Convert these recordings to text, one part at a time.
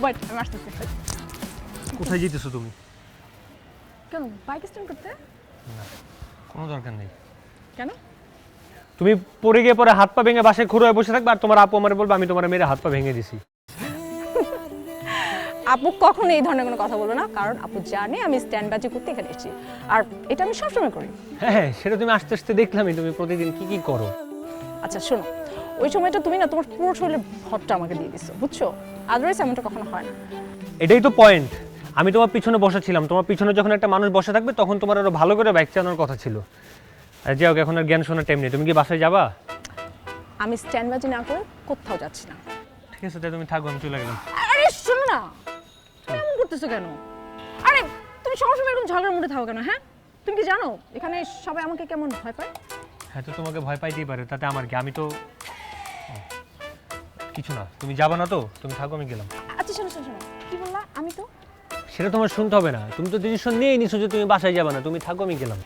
Wait আমি আসতেছি কোথায় যেতেছো তুমি? কেন? বাইক স্ট্যান্ড করতে? কোনো দরকার নেই। কেন? তুমি পড়ে গিয়ে পরে হাত পা ভেঙে বাসায় খুঁড়ে বসে থাকবে আর তোমার আপু আমার বলবে আমি তোমার মেরে হাত পা ভেঙে দিছি। আপু কখনো এই ধরনের কোনো কথা বলব না কারণ আপু জানে আমি স্ট্যান্ড বাজি করতে এখানে এসেছি। আর এটা আমি সবসময় করি। হ্যাঁ হ্যাঁ সেটা তুমি আস্তে আস্তে দেখলামই তুমি প্রতিদিন কি কি করো। আচ্ছা শোনো ওই সময়টা তুমি না তোমার পুরো শরীরের ভরটা আমাকে দিয়ে দিছো বুঝছ? আদারওয়াইজ এমনটা কখনো হয় না। এটাই তো পয়েন্ট আমি তোমার পিছনে বসা ছিলাম। তোমার পিছনে যখন একটা মানুষ বসে থাকবে তখন তোমার আরও ভালো করে বাইক চালানোর কথা ছিল। আর হোক এখন আর জ্ঞান শোনার টাইম নেই। তুমি কি বাসায় যাবা? আমি স্ট্যান্ড বাজি না করে কোথাও যাচ্ছি না। ঠিক আছে তাই তুমি থাকো আমি চলে গেলাম। আরে শোনো না। তুমি এমন করতেছো কেন? আরে তুমি সবসময় এরকম ঝগড়ার মধ্যে থাকো কেন হ্যাঁ? তুমি কি জানো? এখানে সবাই আমাকে কেমন ভয় পায়? হ্যাঁ তো তোমাকে ভয় পাইতেই পারে তাতে আমার কি? আমি তো কিছু না। তুমি যাবা না তো? তুমি থাকো আমি গেলাম। আচ্ছা শোনো শোনো শোনো। কি বললা? আমি তো? সেটা তোমার শুনতে হবে না। তুমি তো ডিসিশন নিয়েই নিছো যে তুমি বাসায় যাবা না। তুমি থাকো আমি গেলাম।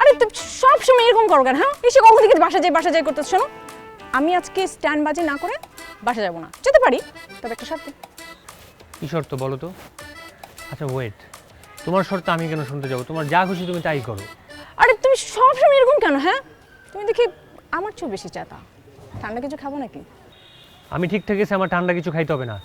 আরে তুমি সব সময় এরকম করো কেন হ্যাঁ? এসে কখন থেকে বাসা যাই বাসা যাই করতে শোনো? আমি আজকে স্ট্যান্ড বাজি না করে বাসা যাব না। যেতে পারি তবে একটা শর্ত। কি শর্ত বলো তো? আচ্ছা ওয়েট তোমার শর্ত আমি কেন শুনতে যাব? তোমার যা খুশি তুমি তাই করো। আরে তুমি সব সময় এরকম কেন হ্যাঁ? তুমি দেখি আমার চেয়েও বেশি চাতা। ঠান্ডা কিছু খাব নাকি? আমি ঠিক থেকেছি আমার ঠান্ডা কিছু খাইতে হবে না।